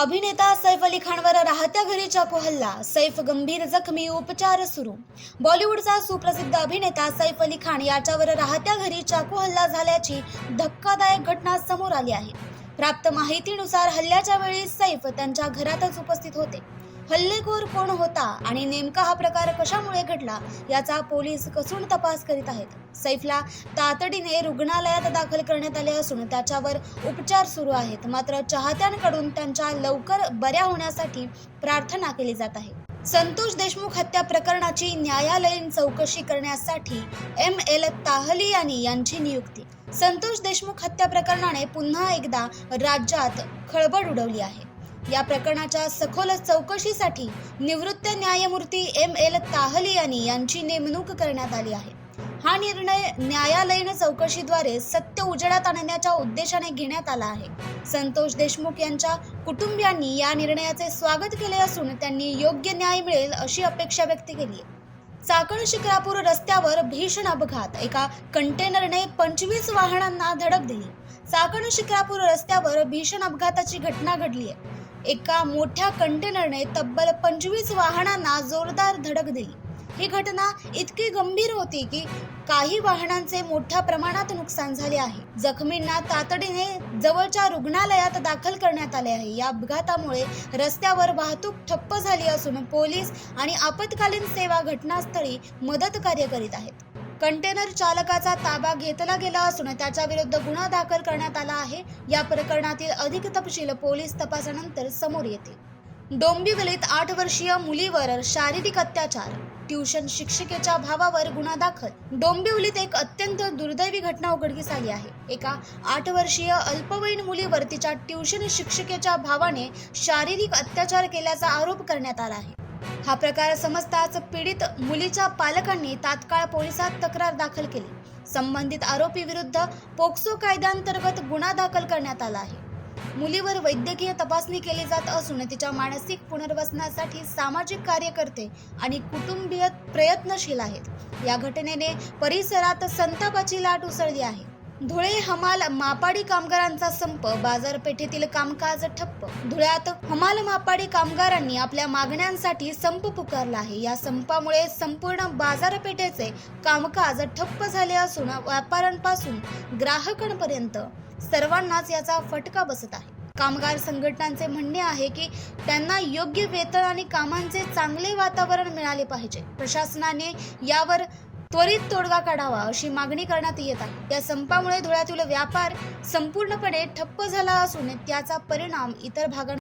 अभिनेता सैफ अली खानवर राहत्या घरी चाकू हल्ला सैफ गंभीर जखमी उपचार सुरू. बॉलिवूडचा सुप्रसिद्ध अभिनेता सैफ अली खान याच्यावर राहत्या घरी चाकू हल्ला झाल्याची धक्कादायक घटना समोर आली आहे. प्राप्त माहितीनुसार हल्ल्याच्या वेळी सैफ त्यांच्या घरातच उपस्थित होते. हल्लेखोर कोण होता आणि नेमका हा प्रकार कशामुळे घडला याचा पोलीस कसून तपास करीत आहेत. सैफला तातडीने रुग्णालयात दाखल करण्यात आले असून त्याच्यावर उपचार सुरू आहेत. मात्र चाहत्यांकडून त्यांच्या लवकर बऱ्या होण्यासाठी प्रार्थना केली जात आहे. संतोष देशमुख हत्या प्रकरणाची न्यायालयीन चौकशी करण्यासाठी एम एल ताहलियानी यांची नियुक्ती. संतोष देशमुख हत्या प्रकरणाने पुन्हा एकदा राज्यात खळबळ उडवली आहे. या प्रकरणाच्या सखोल चौकशीसाठी निवृत्त न्यायमूर्ती एम एल ताहलियानी यांची नेमणूक करण्यात आली आहे. हा निर्णय न्यायालयीन चौकशीद्वारे सत्य उजेडात आणण्याच्या उद्देशाने घेण्यात आला आहे. संतोष देशमुख यांच्या कुटुंबियांनी या निर्णयाचे स्वागत केले असून त्यांनी योग्य न्याय मिळेल अशी अपेक्षा व्यक्त केली आहे. चाकण शिक्रापूर रस्त्यावर भीषण अपघात. एका कंटेनरने पंचवीस वाहनांना धडक दिली. चाकण शिक्रापूर रस्त्यावर भीषण अपघाताची घटना घडली आहे. एका मोठ्या कंटेनरने तब्बल पंचवीस वाहनांना जोरदार धडक दिली. ही घटना इतकी गंभीर होती की काही वाहनांचे मोठ्या प्रमाणात नुकसान झाले आहे. जखमींना तातडीने जवळच्या रुग्णालयात दाखल करण्यात आले आहे. या अपघातामुळे रस्त्यावर वाहतूक ठप्प झाली असून पोलीस आणि आपत्कालीन सेवा घटनास्थळी मदत कार्य करीत आहेत. कंटेनर चालकाचा ताबा घेतला गेला असून त्याच्या विरुद्ध गुन्हा दाखल करण्यात आला आहे. या प्रकरणातील अधिक तपशील पोलीस तपासानंतर समोर येते डोंबिवलीत आठ वर्षीय मुलीवर शारीरिक अत्याचार. ट्युशन शिक्षिकेच्या भावावर गुन्हा दाखल. डोंबिवलीत एक अत्यंत दुर्दैवी घटना उघडकीस आली आहे. एका आठ वर्षीय अल्पवयीन मुलीवर तिच्या ट्युशन शिक्षिकेच्या भावाने शारीरिक अत्याचार केल्याचा आरोप करण्यात आला आहे. हा प्रकार समजताच पीडित मुलीच्या पालकांनी तात्काळ पोलिसात तक्रार दाखल केली. संबंधित आरोपी विरुद्ध पोक्सो कायद्यांतर्गत गुन्हा दाखल करण्यात आला आहे. मुलीवर वैद्यकीय तपासणी केली जात असून तिच्या मानसिक पुनर्वसनासाठी सामाजिक कार्यकर्ते आणि कुटुंबीय प्रयत्नशील आहेत. या घटनेने परिसरात संतापाची लाट उसळली आहे. धुळे हमाल मापाडी कामगारांचा संप बाजारपेठेतील कामकाज ठप्प. धुळ्यात हमाल मापाडी कामगारांनी आपल्या मागण्यांसाठी संप पुकारला आहे. या संपामुळे संपूर्ण बाजारपेठेचे कामकाज ठप्प झाले असून व्यापाऱ्यांपासून ग्राहकांपर्यंत सर्वांनाच याचा फटका बसत आहे. कामगार संघटनांचे म्हणणे आहे की त्यांना योग्य वेतन आणि कामांचे चांगले वातावरण मिळाले पाहिजे. प्रशासनाने यावर त्वरित तोडगा काढावा अशी मागणी करण्यात येत आहे. या संपामुळे धुळ्यातील व्यापार संपूर्णपणे ठप्प झाला असून त्याचा परिणाम इतर भागांवर